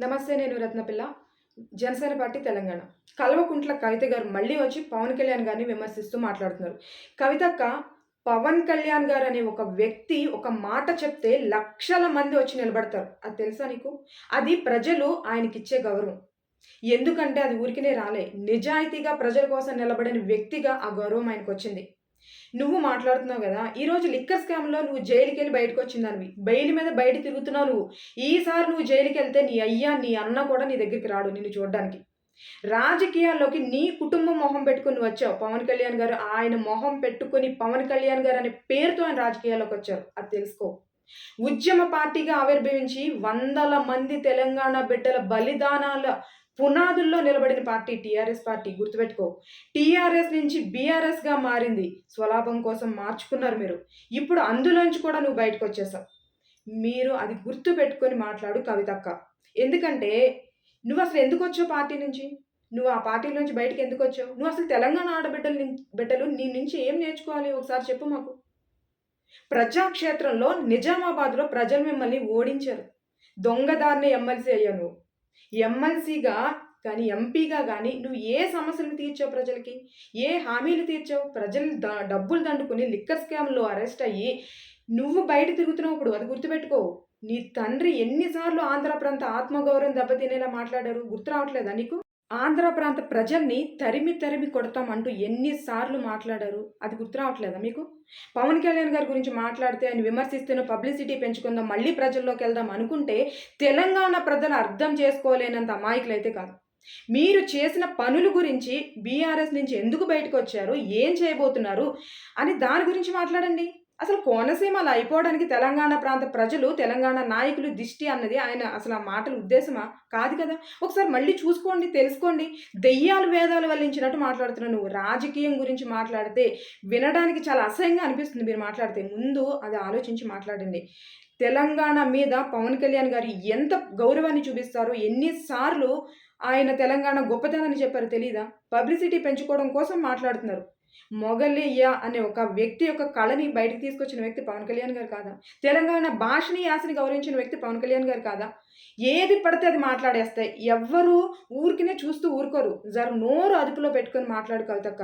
నమస్తే నేను రత్నపిల్ల జనసేన పార్టీ తెలంగాణ. కల్వకుంట్ల కవిత గారు మళ్ళీ వచ్చి పవన్ కళ్యాణ్ గారిని విమర్శిస్తూ మాట్లాడుతున్నారు. కవితక్క పవన్ కళ్యాణ్ గారు అనే ఒక వ్యక్తి ఒక మాట చెప్తే లక్షల మంది వచ్చి నిలబడతారు. అది తెలుసా నీకు? అది ప్రజలు ఆయనకిచ్చే గౌరవం. ఎందుకంటే అది ఊరికినే రాలే. నిజాయితీగా ప్రజల కోసం నిలబడిన వ్యక్తిగా ఆ గౌరవం ఆయనకు వచ్చింది నువ్వు మాట్లాడుతున్నావు కదా ఈరోజు లిక్కర్ స్కామ్లో నువ్వు జైలుకి వెళ్ళి బయటకు వచ్చిందానివి బెయిల్ మీద బయట తిరుగుతున్నావు నువ్వు. ఈసారి నువ్వు జైలుకి వెళ్తే నీ అయ్యా నీ అన్న కూడా నీ దగ్గరికి రాడు నిన్ను చూడడానికి. రాజకీయాల్లోకి నీ కుటుంబం మొహం పెట్టుకుని వచ్చావు. పవన్ కళ్యాణ్ గారు ఆయన మొహం పెట్టుకుని పవన్ కళ్యాణ్ గారు అనే పేరుతో ఆయన రాజకీయాల్లోకి వచ్చారు. అది తెలుసుకో. ఉద్యమ పార్టీగా ఆవిర్భవించి వందల మంది తెలంగాణ బిడ్డల బలిదానాల పునాదుల్లో నిలబడిన పార్టీ టీఆర్ఎస్ పార్టీ గుర్తుపెట్టుకో. టీఆర్ఎస్ నుంచి బీఆర్ఎస్గా మారింది. స్వలాభం కోసం మార్చుకున్నారు మీరు. ఇప్పుడు అందులోంచి కూడా నువ్వు బయటకు వచ్చేసావు మీరు అది గుర్తు పెట్టుకొని మాట్లాడు కవితక్క. ఎందుకంటే నువ్వు అసలు ఎందుకు వచ్చావు పార్టీ నుంచి? నువ్వు ఆ పార్టీ నుంచి బయటకు ఎందుకు వచ్చావు నువ్వు అసలు తెలంగాణ ఆడబిడ్డలు బిడ్డలు నీ నుంచి ఏం నేర్చుకోవాలి ఒకసారి చెప్పు మాకు. ప్రజాక్షేత్రంలో నిజామాబాద్లో ప్రజలు మిమ్మల్ని ఓడించారు. దొంగదారిని ఎమ్మెల్సీ అయ్యావు నువ్వు. ఎమ్మెల్సీగా కానీ ఎంపీగా కానీ నువ్వు ఏ సమస్యలను తీర్చావు ప్రజలకి? ఏ హామీలు తీర్చావు? ప్రజలు ద డబ్బులు దండుకుని లిక్కర్ స్కామ్లో అరెస్ట్ అయ్యి నువ్వు బయట తిరుగుతున్నావు ఇప్పుడు అది గుర్తుపెట్టుకో. నీ తండ్రి ఎన్నిసార్లు ఆంధ్ర ప్రాంత ఆత్మగౌరవం దెబ్బతినేలా మాట్లాడారు? గుర్తు రావట్లేదా నీకు? ఆంధ్ర ప్రాంత ప్రజల్ని తరిమి తరిమి కొడతామంటూ ఎన్నిసార్లు మాట్లాడారు? అది గుర్తు రావట్లేదా మీకు? పవన్ కళ్యాణ్ గారి గురించి మాట్లాడితే ఆయన విమర్శిస్తున్న పబ్లిసిటీ పెంచుకుందాం మళ్ళీ ప్రజల్లోకి వెళ్దాం అనుకుంటే తెలంగాణ ప్రజలు అర్థం చేసుకోలేనంత అమాయకులైతే కాదు. మీరు చేసిన పనుల గురించి బీఆర్ఎస్ నుంచి ఎందుకు బయటకు వచ్చారు? ఏం చేయబోతున్నారు? అని దాని గురించి మాట్లాడండి. అసలు కోనసీమ అలా అయిపోవడానికి తెలంగాణ ప్రాంత ప్రజలు తెలంగాణ నాయకులు దిష్టి అన్నది ఆయన అసలు ఆ మాటల ఉద్దేశమా? కాదు కదా. ఒకసారి మళ్ళీ చూసుకోండి తెలుసుకోండి. దెయ్యాలు వేదాలు వల్లించినట్టు మాట్లాడుతున్నావు నువ్వు రాజకీయం గురించి మాట్లాడితే వినడానికి చాలా అసహ్యంగా అనిపిస్తుంది మీరు మాట్లాడితే. ముందు అది ఆలోచించి మాట్లాడండి. తెలంగాణ మీద పవన్ కళ్యాణ్ గారు ఎంత గౌరవాన్ని చూపిస్తారో ఎన్నిసార్లు ఆయన తెలంగాణ గొప్పతనాన్ని చెప్పారు తెలీదా? పబ్లిసిటీ పెంచుకోవడం కోసం మాట్లాడుతున్నారు. మొగలియ్య అనే ఒక వ్యక్తి యొక్క కళని బయటకు తీసుకొచ్చిన వ్యక్తి పవన్ కళ్యాణ్ గారు కాదా? తెలంగాణ భాషని యాసని గౌరవించిన వ్యక్తి పవన్ కళ్యాణ్ గారు కాదా? ఏది పడితే అది మాట్లాడేస్తాయి ఎవ్వరు ఊరికినే చూస్తూ ఊరుకోరు. జర నోరు అదుపులో పెట్టుకొని మాట్లాడుకోవాలి తక్క